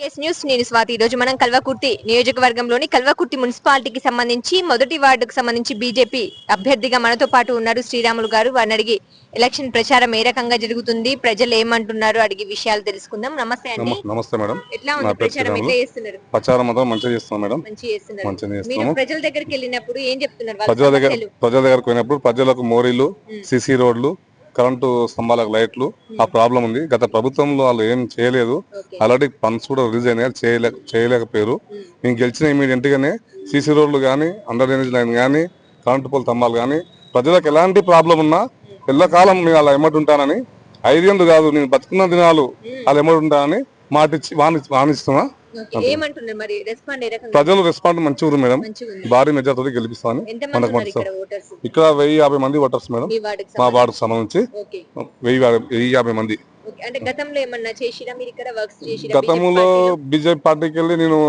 Case news నేను స్వాతి. ఈ రోజు మనం కల్వకుర్తి నియోజకవర్గంలోని కల్వకుర్తి మున్సిపాలిటీకి సంబంధించి మొదటి వార్డుకు సంబంధించి బీజేపీ అభ్యర్థిగా మనతో పాటు ఉన్నారు శ్రీరాములు గారు. వారిని అడిగి ఎలక్షన్ ప్రచారం ఏ రకంగా జరుగుతుంది ప్రజలు ఏమంటున్నారు అడిగి విషయాలు తెలుసుకుందాం. నమస్తే అండి. నమ- నమస్తే మేడం. ఎట్లా ఉంది పేరు ప్రచారం. ఎట్లా చేస్తున్నారు? ప్రచారం అంతా మంచిగా చేస్తున్నాం మేడం. మంచి చేస్తున్నారు. మంచిగా మీరు చేస్తున్నాము. ప్రజల దగ్గరికి వెళ్ళినప్పుడు ఏం చెప్తున్నారు? ప్రజల దగ్గర సమస్యలు? ప్రజల దగ్గరకు పోయినప్పుడు ప్రజలకు మోరీలు. సిసి రోడ్లు కరెంటు స్తంభాలకు లైట్లు ఆ ప్రాబ్లం ఉంది గత ప్రభుత్వంలో వాళ్ళు ఏం చేయలేదు. ఆల్రెడీ ఫండ్స్ కూడా రిలీజ్ అయినాయి అది చేయలేక చేయలేకపోయారు ఉమ్. మేము గెలిచిన ఇమీడియట్ గానే సిసి రోడ్లు కానీ అండర్ డ్రైనేజ్ లైన్ కానీ కరెంటు పోల్ స్తంభాలు కానీ ప్రజలకు ఎలాంటి ప్రాబ్లం ఉన్నా ఎల్లకాలం మేము అలా ఎమ్మటి ఉంటానని ఐదేళ్ళు కాదు నేను బతుకున్న దినాలు. అలా ఎమ్మటి ఉంటానని మాటిచ్చి వాణి వాణిస్తున్నా. ఏమంటున్నారు మరి? రెస్పాండ్ ఏ రకంగా? ప్రజలు రెస్పాండ్ మంచిగా ఉంది మేడం. మంచిగా ఉంది. భారీ మెజార్టీతో ఎంత మనకు ఉన్నారు మనసు- ఇక్కడ ఓటర్స్ ఇక్కడ వెయ్యి యాభై మంది ఓటర్స్ మేడం. మీ వార్డుకి మా సంబంధించి? వార్డుకు సంబంధించి ఓకే. వెయ్యి వెయ్యి యాభై మంది. ఓకే. అంటే గతంలో ఏమన్నా చేసిరా మీరు ఇక్కడ? వర్క్స్ చేసిరా? గతంలో బీజేపీ పార్టీకి వెళ్ళి నేను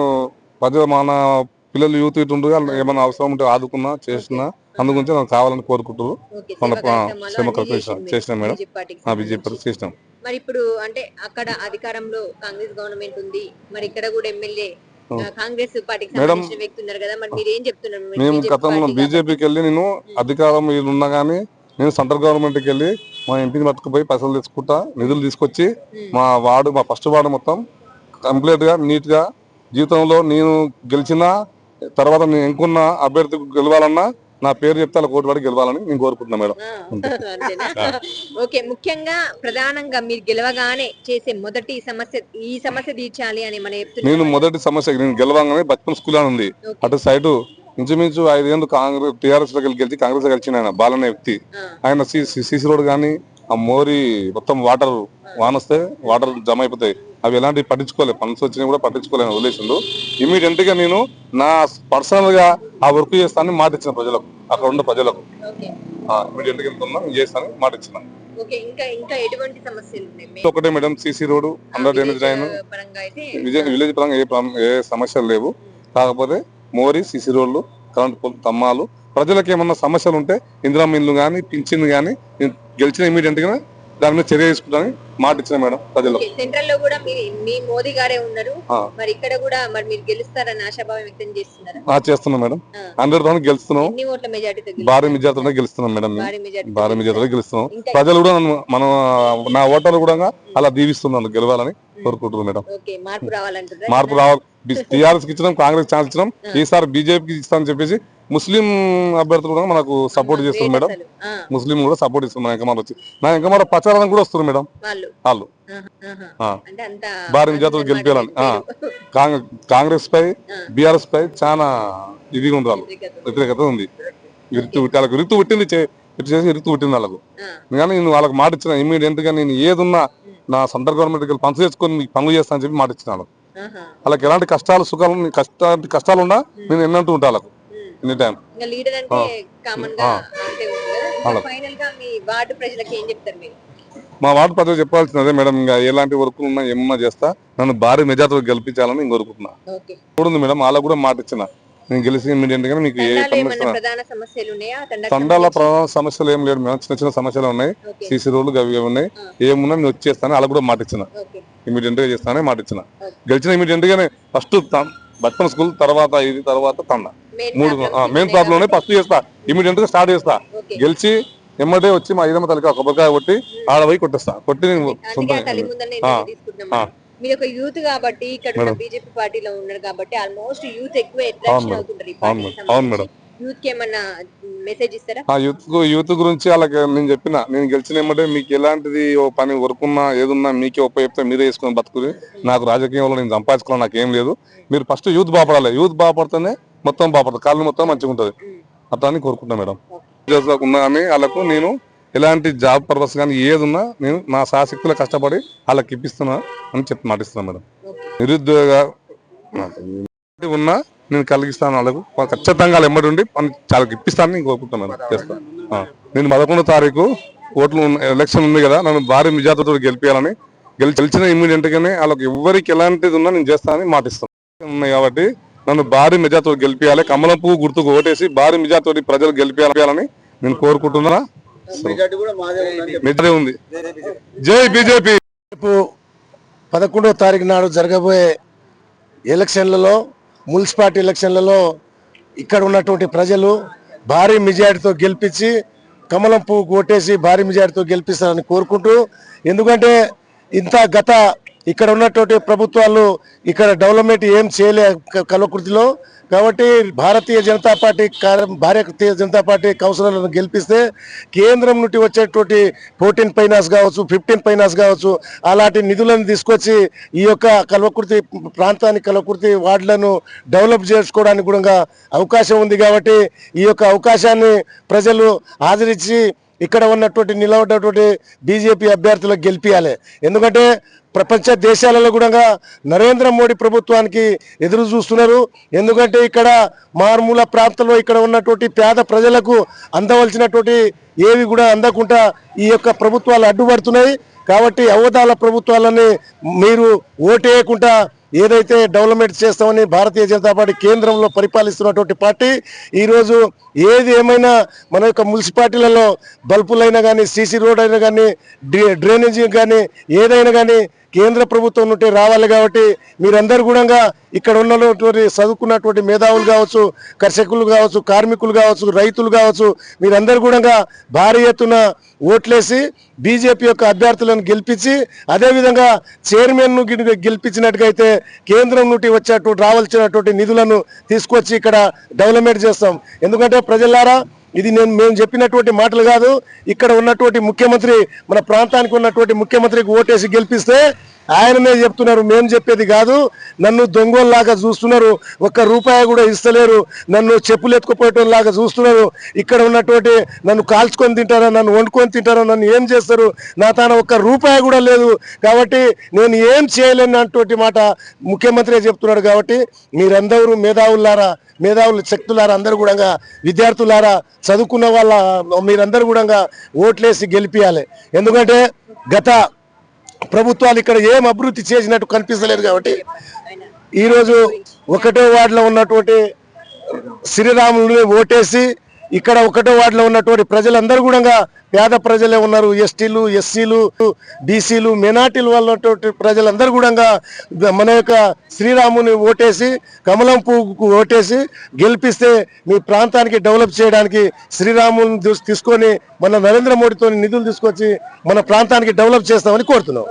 ప్రజల మన పిల్లలు యూత్ ఇటు ఉండే వాళ్ళు ఏమైనా అవసరం ఉంటే ఆదుకున్నా చేసినా అందుగురించి నాకు కావాలని కోరుకుంటారు మన శ్రమ కల్పించాం చేసినాం మేడం. బీజేపీ పార్టీ చేసినాం. మరి ఇప్పుడు అంటే అక్కడ అధికారంలో కాంగ్రెస్ గవర్నమెంట్ ఉంది మరి ఇక్కడ కూడా ఎమ్మెల్యే ఆ. కాంగ్రెస్ పార్టీకి మేడం, సంబంధించిన వ్యక్తి ఉన్నారు కదా మరి మీరు ఏం చెప్తున్నారు? మీరు మేము గతంలో బీజేపీకి వెళ్ళి నేను అధికారం ఉన్నా కానీ నేను సెంట్రల్ గవర్నమెంట్కి వెళ్ళి మా ఇంటిని పట్టుకుపోయి పైసలు తీసుకుంటా నిధులు తీసుకొచ్చి. మా వార్డు మా ఫస్ట్ వార్డు మొత్తం కంప్లీట్గా నీట్గా జీవితంలో నేను గెలిచిన తర్వాత నేను ఎంకున్న అభ్యర్థి గెలవాలన్నా నా పేరు చెప్తే కోటి వాడి గెలవాలని నేను కోరుకుంటున్నా మేడం. ఓకే ముఖ్యంగా ప్రధానంగా మీరు గెలవగానే చేసే మొదటి సమస్య ఈ సమస్య తీర్చాలి అని మన నేను మొదటి సమస్య నేను గెలవంగానే బచ్పన్ స్కూల్ అని ఉంది. అటు సైడ్ ఇంచుమించు ఐదేళ్ళు కాంగ్రెస్ టీఆర్ఎస్లో గెలిచి కాంగ్రెస్లో గెలిచిన ఆయన బాలనే వ్యక్తి. ఆయన సిసి రోడ్ కానీ ఆ మోరి మొత్తం వాటర్ వానొస్తే వాటర్ జమ అయిపోతాయి. అవి ఎలాంటి పట్టించుకోలేదు పనులు వచ్చినా కూడా పట్టించుకోలేను వదిలేసిండు. ఇమీడియట్గా నేను నా పర్సనల్గా ఆ వర్క్ చేస్తానని మాట ఇచ్చిన ప్రజలకు అక్కడ ఉన్న ప్రజలకు. ఇమీడియట్గా నేను చేస్తానని మాట ఇచ్చిన. ఒకటే madam CC road under drainage line village పరంగా ఏ ఏ సమస్యలు లేవు. కాకపోతే మోరి సిసి రోడ్లు కరెంట్ పోల్ తమ్మాలు. ప్రజలకు ఏమన్నా సమస్యలు ఉంటే ఇందిరా ఇల్లు కానీ పింఛన్ కానీ గెలిచిన ఇమీడియట్గా దాని మీద చర్య తీసుకుంటానని మాట ఇచ్చిన మేడం ప్రజలకు ఓకే, సెంట్రల్లో కూడా మీ మోదీ గారే ఉన్నారు. మరి ఇక్కడ కూడా మరి మీరు గెలుస్తారని ఆశాభావం వ్యక్తం చేస్తున్నారా? చేస్తున్నాం మేడం. Hundred thousand గెలుస్తున్నాం. భారీ మెజార్టీతో గెలుస్తున్నాం మేడం. భారీ మెజార్టీ గెలుస్తున్నాం. ప్రజలు కూడా మన నా ఓటర్లు కూడా అలా దీవిస్తున్నాను గెలవాలని కోరుకుంటున్నాను మేడం. మార్పు రావాలంటారా మార్పు రావాలి. టీఆర్ఎస్కి ఇచ్చినాం కాంగ్రెస్ ఛాన్స్ ఇచ్చినాం. ఈసారి బీజేపీకి ఇస్తామని చెప్పేసి ముస్లిం అభ్యర్థులు కూడా మనకు సపోర్ట్ చేస్తున్నారు మేడం. ముస్లిం కూడా సపోర్ట్ ఇస్తున్నారు ఎంకమార వచ్చి. నా ఎంకమార ప్రచారానికి కూడా వస్తున్నారు మేడం. వాళ్ళు. భారీ మెజార్టీతో గెలిపేయాలని. కాంగ్రెస్ పై. బీఆర్ఎస్ పై చాలా ఇదిగా ఉంది వాళ్ళు. వ్యతిరేకత ఉంది. పుట్టి వాళ్ళకి విరుత్తు పుట్టింది ఇటు చేసి విరుత్తు పుట్టింది వాళ్ళకు. కానీ నేను వాళ్ళకి మాట ఇచ్చిన ఇమీడియట్గా నేను ఏదున్నా నా సెంట్రల్ గవర్నమెంట్ పనులు చేసుకొని మీకు పనులు చేస్తానని చెప్పి మాట ఇచ్చిన వాళ్ళకి వాళ్ళకి ఎలాంటి కష్టాలు సుఖాలు కష్ట కష్టాలు ఉన్నా నేను ఎన్నంటూ ఉంటా వాళ్ళకు. ఎనీ టైం మీ వార్డు ప్రజలు చెప్పాల్సింది అదే మేడం ఇంకా ఎలాంటి వర్క్ ఉన్నా ఏమన్నా చేస్తా నన్ను భారీ మెజార్టీతో గెలిపించాలని నేను కోరుకుంటున్నా. ఓకే. కూడా ఉంది మేడం వాళ్ళకు కూడా మాట ఇచ్చిన. నేను గెలిచి ఇమీడియట్గా మీకు ఏ సమస్య తండాల ప్రధాన సమస్యలు ఏం లేదు మేడం చిన్న చిన్న సమస్యలు ఉన్నాయి. సీసీ రోడ్లు ఇవి ఉన్నాయి. ఏమున్నా నేను వచ్చేస్తాను. అలా కూడా మాట ఇచ్చిన. ఇమీడియట్గా చేస్తానని మాట ఇచ్చిన. గెలిచిన ఇమీడియట్ గానే ఫస్ట్ బచ్చపన స్కూల్ తర్వాత ఇది తర్వాత తండ. మెయిన్ మూడు మెయిన్ ప్రాబ్లం ఫస్ట్ చేస్తా. ఇమీడియట్గా స్టార్ట్ చేస్తా. గెలిచి ఎమ్మటే వచ్చి మా ఐదమ్మ తలకి కొబ్బరికాయ కొట్టి ఆడ పోయి కొట్టేస్తా. కొట్టి నేను అందుకే మీరు ఒక యూత్ కాబట్టి ఇక్కడ ఉన్న. బీజేపీ పార్టీలో ఉన్నారు కాబట్టి ఆల్మోస్ట్ యూత్ ఎక్కువ అట్రాక్షన్. అవుతుంటారు ఈ పార్టీకి మేడం. యూత్కి ఏమన్నా మెసేజ్ ఇస్తారా? ఆ యూత్ యూత్ గురించి వాళ్ళకి నేను చెప్పిన. నేను గెలిచిన ఏమంటే మీకు ఎలాంటిది ఓ పని వర్కున్నా ఏదున్నా మీకే ఉప చెప్తే మీరే చేసుకుని బతుకుని నాకు రాజకీయంలో నేను సంపాదించుకోవాలి నాకు ఏం లేదు. మీరు ఫస్ట్ యూత్ బాపడాలి యూత్ బాపడితేనే మొత్తం బాపడదు కాళ్ళు మొత్తం మంచిగా ఉంటుంది అట్లా అని కోరుకుంటున్నా మేడం. ఉన్నా కానీ వాళ్ళకు నేను ఎలాంటి జాబ్ పర్పస్ కానీ ఏదున్నా నేను నా సాశక్తులు కష్టపడి వాళ్ళకి ఇప్పిస్తున్నా అని చెప్పి మాటిస్తున్నాను మేడం. నిరుద్యోగ ఉన్నా నేను కలిగిస్తాను వాళ్ళకు. ఖచ్చితంగా వాళ్ళు ఎమ్మడి ఉండి పని చాలా ఇప్పిస్తాను నేను కోరుకుంటున్నాను చేస్తాను నేను పదకొండో తారీఖు ఓట్లు ఉన్న- ఎలక్షన్ ఉంది కదా నన్ను భారీ మెజార్టీతో గెలిపించాలని గెలిచి గెలిచిన ఇమ్మీడియట్గానే వాళ్ళకి ఎవరికి ఎలాంటిది ఉన్నా నేను చేస్తానని మాటిస్తాను ఉన్నాయి కాబట్టి నన్ను భారీ మెజార్టీతో గెలిపించాలి కమలం పువ్వు గుర్తుకు ఓటేసి భారీ మెజార్టీతో ప్రజలు గెలిపించాలని నేను కోరుకుంటున్నా. మెజార్టీ ఉంది. జై బీజేపీ. రేపు పదకొండవ తారీఖు నాడు జరగబోయే ఎలక్షన్లలో మున్సిపాలిటీ ఎలక్షన్లలో ఇక్కడ ఉన్నటువంటి ప్రజలు భారీ మెజారిటీతో గెలిపించి కమలం పువ్వు ఓటేసి భారీ మెజారిటీతో గెలిపిస్తారని కోరుకుంటూ ఎందుకంటే ఇంత గత ఇక్కడ ఉన్నటువంటి ప్రభుత్వాలు ఇక్కడ డెవలప్మెంట్ ఏం చేయలే క- కల్వకుర్తిలో కాబట్టి భారతీయ జనతా పార్టీ కార్య- భారతీయ జనతా పార్టీ కౌన్సిలర్లను గెలిపిస్తే కేంద్రం నుండి వచ్చేటువంటి ఫోర్టీన్ ఫైనాన్స్ కావచ్చు ఫిఫ్టీన్ ఫైనాన్స్ కావచ్చు అలాంటి నిధులను తీసుకొచ్చి ఈ యొక్క కల్వకుర్తి ప్రాంతాన్ని కల్వకుర్తి వార్డులను డెవలప్ చేసుకోవడానికి కూడా అవకాశం ఉంది కాబట్టి ఈ యొక్క అవకాశాన్ని ప్రజలు ఆదరించి ఇక్కడ ఉన్నటువంటి నిలబడ్డటువంటి బీజేపీ అభ్యర్థులకు గెలిపించాలి ఎందుకంటే ప్రపంచ దేశాలలో కూడా నరేంద్ర మోడీ ప్రభుత్వానికి ఎదురు చూస్తున్నారు. ఎందుకంటే ఇక్కడ మారుమూల ప్రాంతంలో ఇక్కడ ఉన్నటువంటి పేద ప్రజలకు అందవలసినటువంటి ఏవి కూడా అందకుండా ఈ యొక్క ప్రభుత్వాలు అడ్డుపడుతున్నాయి. కాబట్టి అవతాల ప్రభుత్వాలని మీరు ఓటేయకుండా ఏదైతే డెవలప్మెంట్ చేస్తామని భారతీయ జనతా పార్టీ కేంద్రంలో పరిపాలిస్తున్నటువంటి పార్టీ ఈరోజు ఏది ఏమైనా మన యొక్క మున్సిపాలిటీలలో బల్బులైనా కానీ సీసీ రోడ్ అయినా కానీ డ్రైనేజీ కానీ ఏదైనా కానీ కేంద్ర ప్రభుత్వం నుండి రావాలి కాబట్టి మీరందరూ కూడా ఇక్కడ ఉన్నటువంటి చదువుకున్నటువంటి మేధావులు కావచ్చు కర్షకులు కావచ్చు కార్మికులు కావచ్చు రైతులు కావచ్చు మీరందరూ కూడా భారీ ఎత్తున ఓట్లేసి బీజేపీ యొక్క అభ్యర్థులను గెలిపించి అదేవిధంగా చైర్మన్ను గెలిపించినట్టుగైతే కేంద్రం నుండి వచ్చేటువంటి రావాల్సినటువంటి నిధులను తీసుకొచ్చి ఇక్కడ డెవలప్మెంట్ చేస్తాం. ఎందుకంటే ప్రజలారా ఇది నేను మేము చెప్పినటువంటి మాటలు కాదు. ఇక్కడ ఉన్నటువంటి ముఖ్యమంత్రి మన ప్రాంతానికి ఉన్నటువంటి ముఖ్యమంత్రికి ఓటేసి గెలిపిస్తే ఆయననే చెప్తున్నారు మేము చెప్పేది కాదు. నన్ను దొంగోల్లాగా చూస్తున్నారు ఒక్క రూపాయి కూడా ఇస్తలేరు. నన్ను చెప్పులు ఎత్తుకుపోయటం లాగా చూస్తున్నారు. ఇక్కడ ఉన్నటువంటి నన్ను కాల్చుకొని తింటారా నన్ను వండుకొని తింటారా నన్ను ఏం చేస్తారు? నా తాన ఒక్క రూపాయి కూడా లేదు. కాబట్టి నేను ఏం చేయలేను అటువంటి మాట ముఖ్యమంత్రి చెప్తున్నాడు కాబట్టి మీరందరూ మేధావులారా మేధావులు శక్తులారా అందరూ కూడా విద్యార్థులారా చదువుకున్న వాళ్ళ మీరందరూ కూడా ఓట్లేసి గెలిపియాలి. ఎందుకంటే గత ప్రభుత్వాలు ఇక్కడ ఏం అభివృద్ధి చేసినట్టు కనిపించలేదు కాబట్టి ఈరోజు ఒకటో వార్డులో ఉన్నటువంటి శ్రీరాములని ఓటేసి ఇక్కడ ఒకటో వార్డులో ఉన్నటువంటి ప్రజలందరూ కూడా పేద ప్రజలే ఉన్నారు. ఎస్టీలు ఎస్సీలు బీసీలు మెనార్టీలు వాళ్ళటువంటి ఉన్నటువంటి ప్రజలందరూ కూడా మన యొక్క శ్రీరాముని ఓటేసి కమలం పువ్వుకు ఓటేసి గెలిపిస్తే మీ ప్రాంతానికి డెవలప్ చేయడానికి శ్రీరాముని తీసుకొని మన నరేంద్ర మోడీతో నిధులు తీసుకొచ్చి మన ప్రాంతానికి డెవలప్ చేస్తామని కోరుతున్నాం.